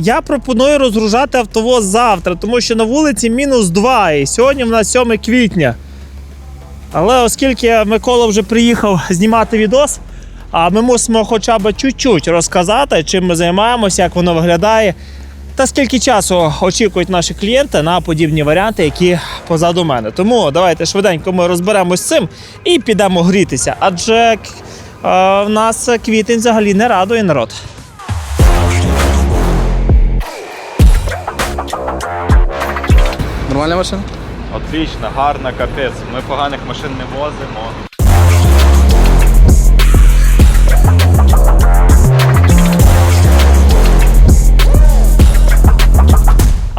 я пропоную розгружати автовоз завтра, тому що на вулиці мінус 2, і сьогодні в нас 7 квітня. Але оскільки Микола вже приїхав знімати відос, а ми мусимо хоча б чуть-чуть розказати, чим ми займаємося, як воно виглядає, та скільки часу очікують наші клієнти на подібні варіанти, які позаду мене. Тому давайте швиденько ми розберемось з цим і підемо грітися. Адже е, в нас квітень взагалі не радує народ. Нормальна машина? Отлично, гарна, капець. Ми поганих машин не возимо.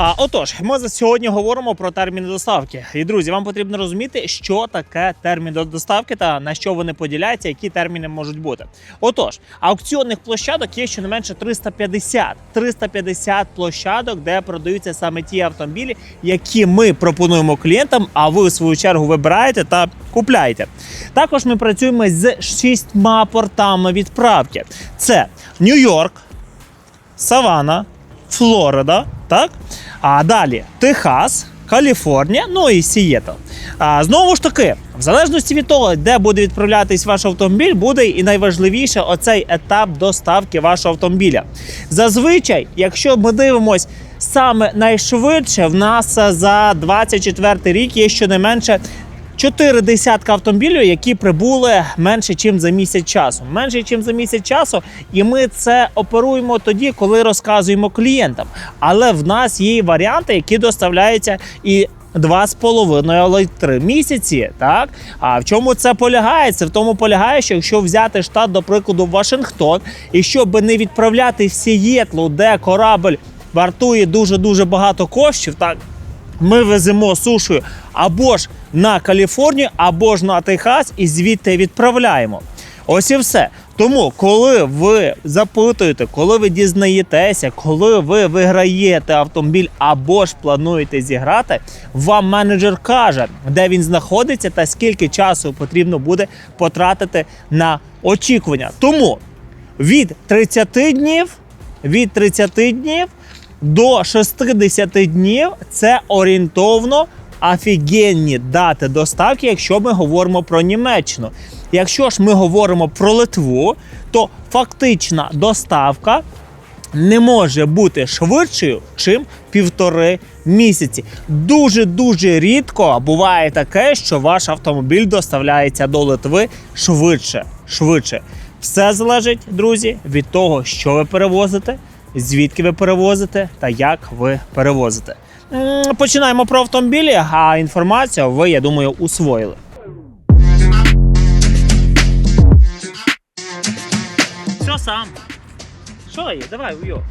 А отож, ми за сьогодні говоримо про терміни доставки. І друзі, вам потрібно розуміти, що таке термін доставки та на що вони поділяються, які терміни можуть бути. Отож, аукціонних площадок є щонайменше 350. 350 площадок, де продаються саме ті автомобілі, які ми пропонуємо клієнтам, а ви в свою чергу вибираєте та купляєте. Також ми працюємо з шістьма портами відправки: це Нью-Йорк, Савана, Флорида, так? А далі Техас, Каліфорнія, ну і Сієтл. А, знову ж таки, в залежності від того, де буде відправлятись ваш автомобіль, буде і найважливіше оцей етап доставки вашого автомобіля. Зазвичай, якщо ми дивимось саме найшвидше, в нас за 24 рік є щонайменше Чотири десятка автомобілів, які прибули менше, ніж за місяць часу. Менше, ніж за місяць часу, і ми це оперуємо тоді, коли розказуємо клієнтам. Але в нас є варіанти, які доставляються і. Два з половиною але місяці, так а в чому це полягає? Це в тому полягає, що якщо взяти штат, до прикладу, Вашингтон, і щоб не відправляти в Сієтлу, де корабль вартує дуже дуже багато коштів, так ми веземо сушою або ж на Каліфорнію, або ж на Техас, і звідти відправляємо. Ось і все. Тому, коли ви запитуєте, коли ви дізнаєтеся, коли ви виграєте автомобіль або ж плануєте зіграти, вам менеджер каже, де він знаходиться та скільки часу потрібно буде потратити на очікування. Тому від 30 днів, від 30 днів до 60 днів це орієнтовно офігенні дати доставки, якщо ми говоримо про Німеччину. Якщо ж ми говоримо про Литву, то фактична доставка не може бути швидшою, чим півтори місяці. Дуже дуже рідко буває таке, що ваш автомобіль доставляється до Литви швидше. Швидше. Все залежить, друзі, від того, що ви перевозите, звідки ви перевозите та як ви перевозите. Починаємо про автомобілі, а інформацію ви, я думаю, усвоїли. Все сам. Що є? Давай, уйо.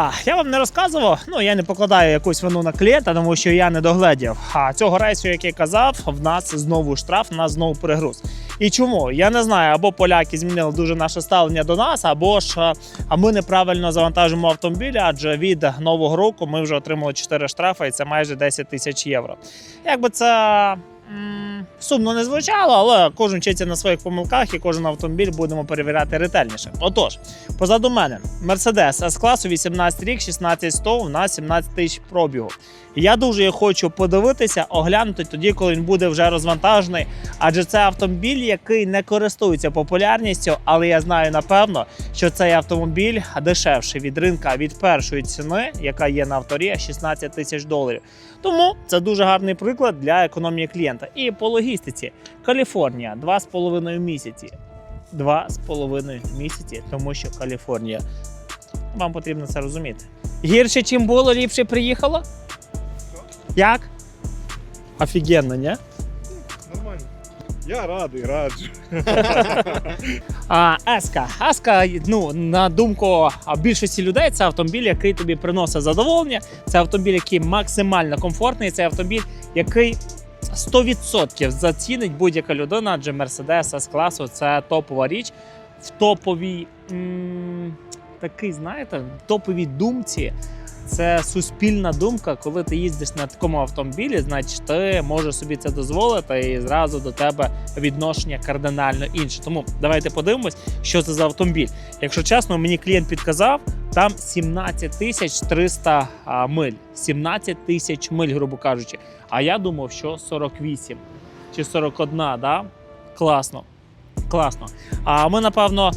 А, я вам не розказував, ну я не покладаю якусь вину на клієнта, тому що я не догледів. А цього рейсу, як я казав, в нас знову штраф, в нас знову перегруз. І чому? Я не знаю, або поляки змінили дуже наше ставлення до нас, або ж а, ми неправильно завантажимо автомобілі, адже від нового року ми вже отримали 4 штрафи, і це майже 10 тисяч євро. Якби це. Сумно не звучало, але кожен вчиться на своїх помилках і кожен автомобіль будемо перевіряти ретельніше. Отож, позаду мене Mercedes S-класу 18 рік, 16100, у нас 17 тисяч пробігу. Я дуже хочу подивитися, оглянути тоді, коли він буде вже розвантажений. Адже це автомобіль, який не користується популярністю, але я знаю напевно, що цей автомобіль дешевший від ринка від першої ціни, яка є на авторі 16 тисяч доларів. Тому це дуже гарний приклад для економії клієнта. І по логістиці Каліфорнія 2,5 місяці. 2,5 місяці, тому що Каліфорнія. Вам потрібно це розуміти. Гірше, чим було, ліпше приїхало? Як? Офігенно, ні? Нормально. Я радий, раджу. А, Еска. Еска, ну, на думку більшості людей, це автомобіль, який тобі приносить задоволення. Це автомобіль, який максимально комфортний. Це автомобіль, який 100% зацінить будь-яка людина, адже Mercedes s класу це топова річ в топовій такий, знаєте, топовій думці це суспільна думка, коли ти їздиш на такому автомобілі, значить ти можеш собі це дозволити, і зразу до тебе відношення кардинально інше. Тому давайте подивимось, що це за автомобіль. Якщо чесно, мені клієнт підказав, там 17 тисяч 300 миль. 17 тисяч миль, грубо кажучи. А я думав, що 48 чи 41, да? Класно. Класно. А ми напевно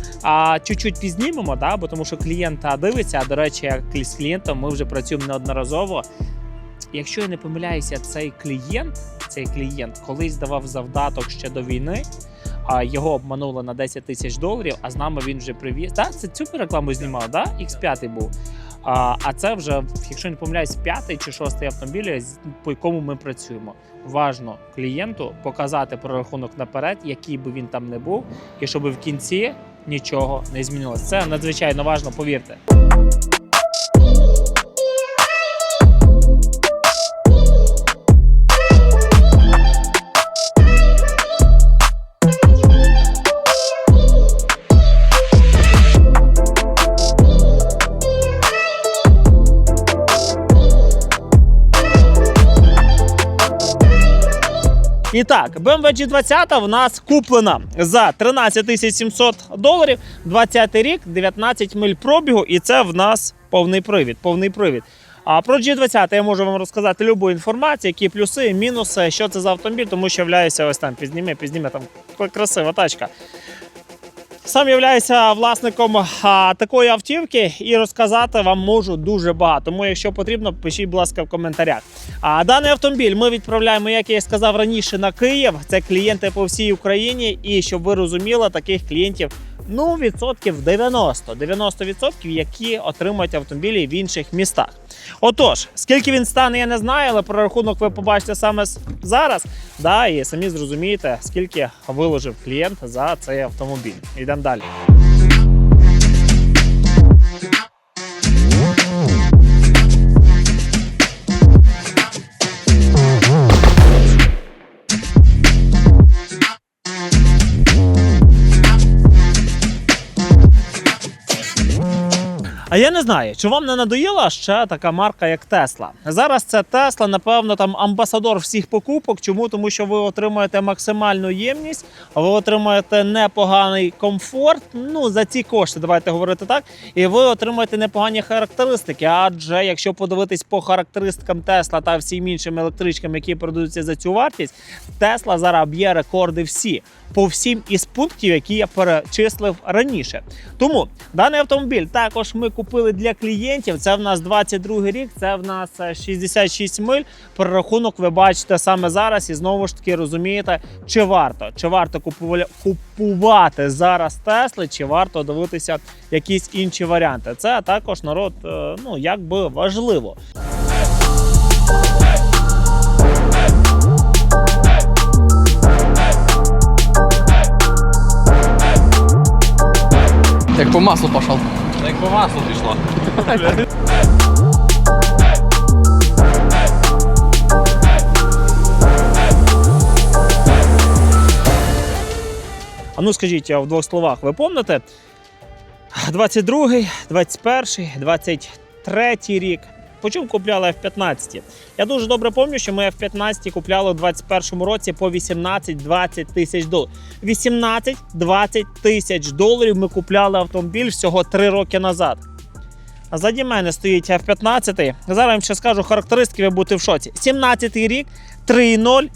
чуть-чуть пізнімемо, да? бо тому що клієнт дивиться. А до речі, як з клієнтом ми вже працюємо неодноразово. Якщо я не помиляюся, цей клієнт, цей клієнт колись давав завдаток ще до війни. А його обманули на 10 тисяч доларів, а з нами він вже привіз. Так, це цю рекламу знімав, да? X5 був. А, а це вже, якщо не помиляюсь, п'ятий чи шостий автомобіль, по якому ми працюємо. Важно клієнту показати прорахунок наперед, який би він там не був, і щоб в кінці нічого не змінилося. Це надзвичайно важно, повірте. Так, BMW G20 в нас куплена за 13 700 доларів, 20 рік, 19 миль пробігу, і це в нас повний привід. Повний привід. А про G20 я можу вам розказати любу інформацію, які плюси, мінуси, що це за автомобіль, тому що являюся ось там пізніме, пізніме там красива тачка. Сам являюся власником а, такої автівки і розказати вам можу дуже багато. Тому, якщо потрібно, пишіть, будь ласка, в коментарях. А даний автомобіль ми відправляємо, як я сказав раніше, на Київ. Це клієнти по всій Україні. І щоб ви розуміли, таких клієнтів ну відсотків 90. 90 відсотків, які отримують автомобілі в інших містах. Отож, скільки він стане, я не знаю, але прорахунок ви побачите саме зараз. Да, і самі зрозумієте, скільки виложив клієнт за цей автомобіль. Йдемо далі. А я не знаю, чи вам не надоїла ще така марка, як Тесла. Зараз це Тесла, напевно, там амбасадор всіх покупок. Чому? Тому що ви отримуєте максимальну ємність, ви отримуєте непоганий комфорт. Ну за ці кошти, давайте говорити так. І ви отримуєте непогані характеристики. Адже якщо подивитись по характеристикам Тесла та всім іншим електричкам, які продаються за цю вартість, Тесла зараз б'є рекорди всі по всім із пунктів, які я перечислив раніше. Тому даний автомобіль також ми купили для клієнтів. Це в нас 22 рік, це в нас е, 66 миль. Перерахунок ви бачите саме зараз, і знову ж таки розумієте, чи варто, чи варто купувати зараз Тесли, чи варто дивитися якісь інші варіанти. Це також народ, е, ну якби важливо. Як по маслу пошел. Як по маслу пішло. А ну скажіть, а в двох словах, ви пам'ятаєте? 22, 21, 23 рік. По чому купляли F-15? Я дуже добре пам'ятаю, що ми F-15 купляли у 21 році по 18-20 тисяч доларів. 18-20 тисяч доларів ми купляли автомобіль всього 3 роки назад. А заді мене стоїть F-15. Зараз я вам ще скажу характеристики, ви будете в шоці. 17-й рік, 3,0.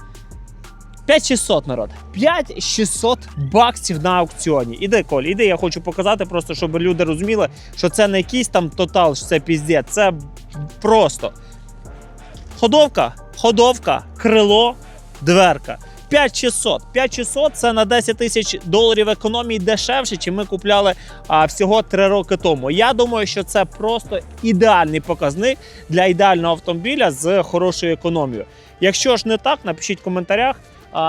5600 народ. 5600 баксів на аукціоні. Іди, Коль, іди, я хочу показати, просто щоб люди розуміли, що це не якийсь там тотал, що це піздець, це просто ходовка, ходовка, крило, дверка. 5600. 5600 це на 10 тисяч доларів економії дешевше, чим ми купляли а, всього 3 роки тому. Я думаю, що це просто ідеальний показник для ідеального автомобіля з хорошою економією. Якщо ж не так, напишіть в коментарях.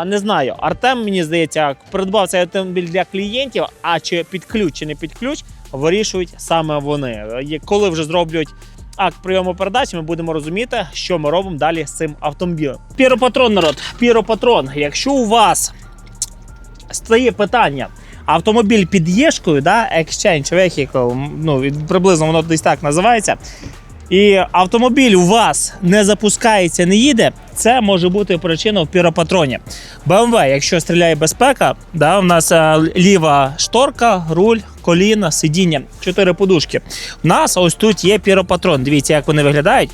Не знаю, Артем, мені здається, придбав цей автомобіль для клієнтів, а чи під ключ, чи не під ключ, вирішують саме вони. Коли вже зроблять акт прийому передач, ми будемо розуміти, що ми робимо далі з цим автомобілем. Піропатрон, народ, піропатрон. Якщо у вас стає питання. Автомобіль під Єшкою, да, Exchange Vehicle, ну, приблизно воно десь так називається. І автомобіль у вас не запускається, не їде, це може бути причина в піропатроні. BMW, якщо стріляє безпека, да, у нас е, ліва шторка, руль, коліна, сидіння, чотири подушки. У нас ось тут є піропатрон. Дивіться, як вони виглядають.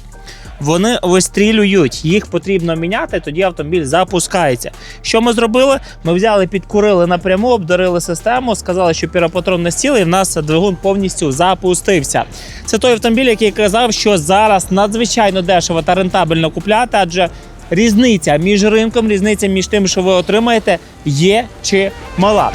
Вони вистрілюють, їх потрібно міняти, тоді автомобіль запускається. Що ми зробили? Ми взяли, підкурили напряму, обдарили систему, сказали, що піропатрон не сіли, і в нас двигун повністю запустився. Це той автомобіль, який казав, що зараз надзвичайно дешево та рентабельно купляти, адже різниця між ринком, різниця між тим, що ви отримаєте, є чи мала.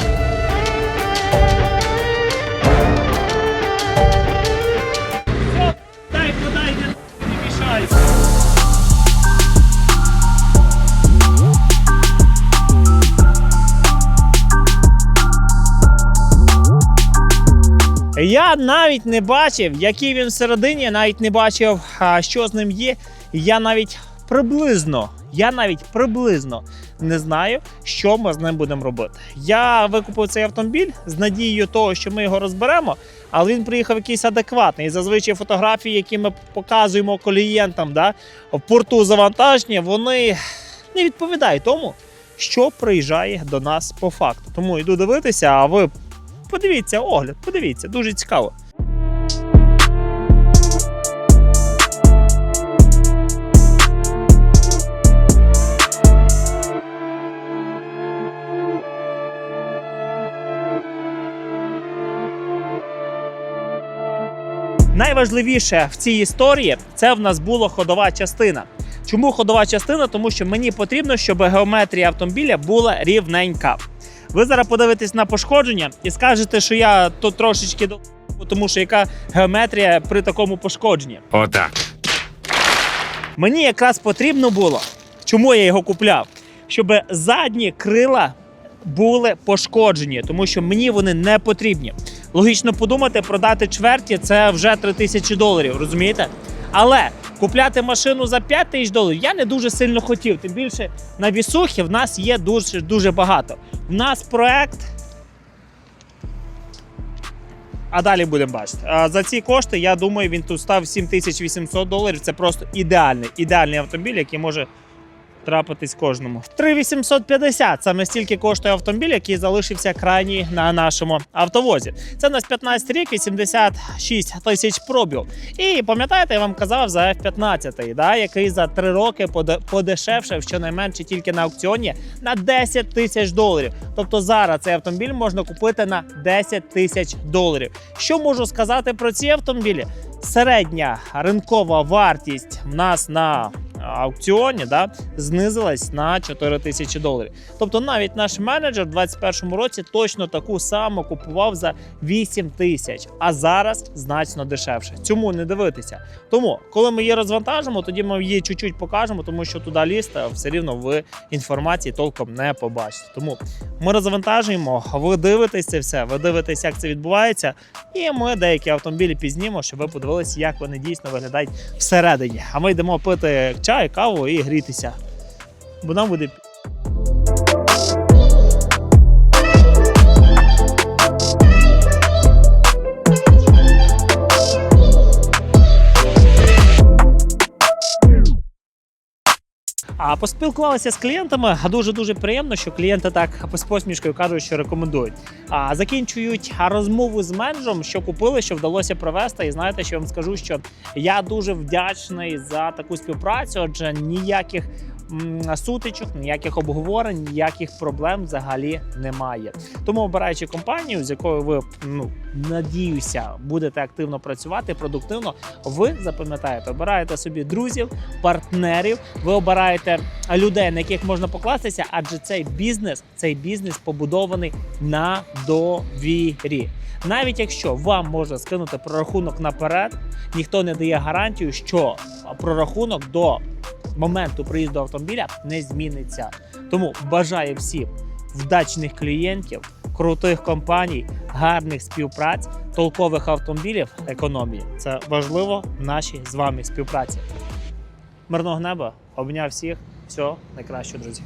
Я навіть не бачив, який він всередині, я навіть не бачив, що з ним є. Я навіть приблизно, я навіть приблизно не знаю, що ми з ним будемо робити. Я викупив цей автомобіль з надією того, що ми його розберемо, але він приїхав якийсь адекватний. І зазвичай фотографії, які ми показуємо клієнтам, да, в порту завантаження, вони не відповідають тому, що приїжджає до нас по факту. Тому йду дивитися, а ви подивіться огляд, подивіться, дуже цікаво. Найважливіше в цій історії це в нас була ходова частина. Чому ходова частина? Тому що мені потрібно, щоб геометрія автомобіля була рівненька. Ви зараз подивитесь на пошкодження і скажете, що я тут трошечки до тому, що яка геометрія при такому пошкодженні. Отак. Мені якраз потрібно було, чому я його купляв, щоб задні крила були пошкоджені, тому що мені вони не потрібні. Логічно подумати, продати чверті це вже 3 тисячі доларів, розумієте? Але купляти машину за 5 тисяч доларів я не дуже сильно хотів. Тим більше на вісухі в нас є дуже дуже багато. В нас проект. А далі будемо бачити. За ці кошти, я думаю, він тут став 7800 доларів. Це просто ідеальний, ідеальний автомобіль, який може трапитись кожному. 3850 саме стільки коштує автомобіль, який залишився крайній на нашому автовозі. Це у нас 15 рік, 86 тисяч пробів. І пам'ятаєте, я вам казав за F15, да, який за 3 роки поде- подешевшив щонайменше тільки на аукціоні на 10 тисяч доларів. Тобто зараз цей автомобіль можна купити на 10 тисяч доларів. Що можу сказати про ці автомобілі? Середня ринкова вартість в нас на аукціоні да, знизилась на 4 тисячі доларів. Тобто навіть наш менеджер в 2021 році точно таку саму купував за 8 тисяч, а зараз значно дешевше. Цьому не дивитися. Тому, коли ми її розвантажимо, тоді ми її чуть-чуть покажемо, тому що туди лізти все рівно ви інформації толком не побачите. Тому ми розвантажуємо, ви дивитесь це все, ви дивитесь, як це відбувається, і ми деякі автомобілі пізнімо, щоб ви подивилися, як вони дійсно виглядають всередині. А ми йдемо пити чай, каву і грітися. Бо нам буде А поспілкувалися з клієнтами. Дуже дуже приємно, що клієнти так з посмішкою кажуть, що рекомендують. А закінчують розмову з менеджером, що купили, що вдалося провести. І знаєте, що я вам скажу, що я дуже вдячний за таку співпрацю, адже ніяких. Сутичок, ніяких обговорень, ніяких проблем взагалі немає. Тому обираючи компанію, з якою ви ну надіюся будете активно працювати, продуктивно, ви запам'ятаєте, обираєте собі друзів, партнерів, ви обираєте людей, на яких можна покластися, адже цей бізнес, цей бізнес побудований на довірі. Навіть якщо вам можна скинути прорахунок наперед, ніхто не дає гарантію, що прорахунок до моменту приїзду автомобіля не зміниться. Тому бажаю всім вдачних клієнтів, крутих компаній, гарних співпраць, толкових автомобілів, економії. Це важливо в нашій з вами співпраці. Мирного неба, обняв всіх, всього найкращого, друзі.